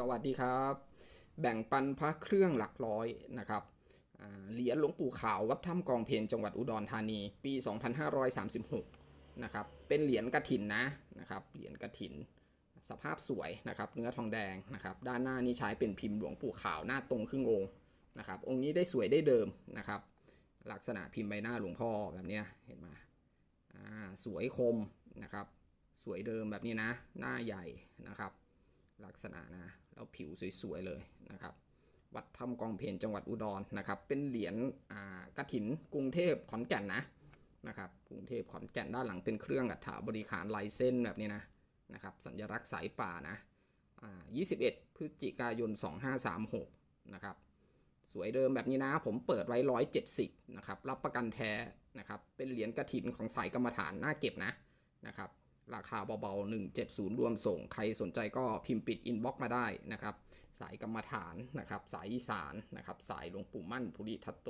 สวัสดีครับ แบ่งปันพระเครื่องหลักร้อยนะครับเหรียญหลวงปู่ขาววัดถ้ำกองเพนจังหวัดอุดรธานี ปี 2536 นะครับ เป็นเหรียญกระถินนะนะครับ เหรียญกระถิน สภาพสวยนะครับ เนื้อทองแดงนะครับ ด้านหน้านี่ใช้เป็นพิมพ์หลวงปู่ขาวหน้าตรงครึ่งองค์นะครับ องค์นี้ได้สวยได้เดิมนะครับ ลักษณะพิมพ์ใบหน้าหลวงพ่อแบบนี้เห็นไหมาสวยคมนะครับ สวยเดิมแบบนี้นะ หน้าใหญ่นะครับ ลักษณะนะแล้วผิวสวยๆเลยนะครับ วัดถ้ำกองเพนจังหวัดอุดรนะครับ เป็นเหรียญกระถินกรุงเทพขอนแก่นนะนะครับกรุงเทพขอนแก่นด้านหลังเป็นเครื่องอัฐาบริขารลายเส้นแบบนี้นะนะครับ สัญลักษณ์สายป่านะอ่า21 พฤศจิกายน 2536 นะครับ สวยเดิมแบบนี้นะ ผมเปิดไว้ 170 นะครับ รับประกันแท้นะครับ เป็นเหรียญกระถินของสายกรรมฐานน่าเก็บนะ นะครับ ราคาเบาๆ 170 รวมส่ง ใครสนใจก็พิมพ์ปิดอินบ็อกมาได้นะครับ สายกรรมฐานนะครับ สายอีสานนะครับ สายหลวงปู่มั่นภูริทัตโต